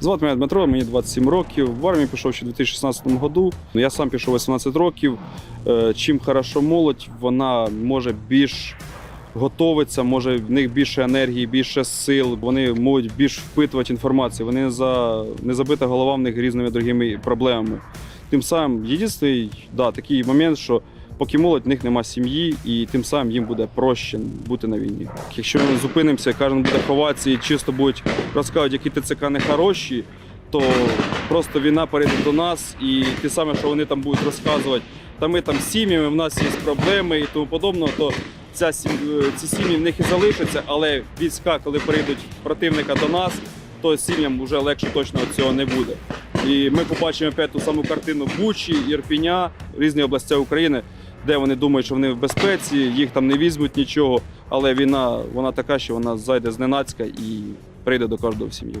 Звати мене Дмитро, мені 27 років. В армію пішов ще у 2016 году. Я сам пішов 18 років. Е, Чим хорошо молодь, вона може більш готовиться, може в них більше енергії, більше сил. Вони можуть більш впитувати інформацію. Вони за не забита голова в них різними другими проблемами. Тим самим єдиний да, такий момент, що поки молодь в них нема сім'ї, і тим самим їм буде проще бути на війні. Якщо ми зупинимося, кожен буде ховатися і чисто будуть розказувати, які ТЦК не хороші, то просто війна перейде до нас, і те саме, що вони там будуть розказувати, та ми там сім'ями, в нас є проблеми і тому подобне, то ця сім- е, ці сім'ї в них і залишаться, але війська, коли прийдуть противника до нас, то сім'ям вже легше точно цього не буде. І ми побачимо опять ту саму картину Бучі, Ірпіня, різні області України, де вони думають, що вони в безпеці, їх там не візьмуть нічого. Але війна вона така, що вона зайде зненацька і прийде до кожного в сім'ю.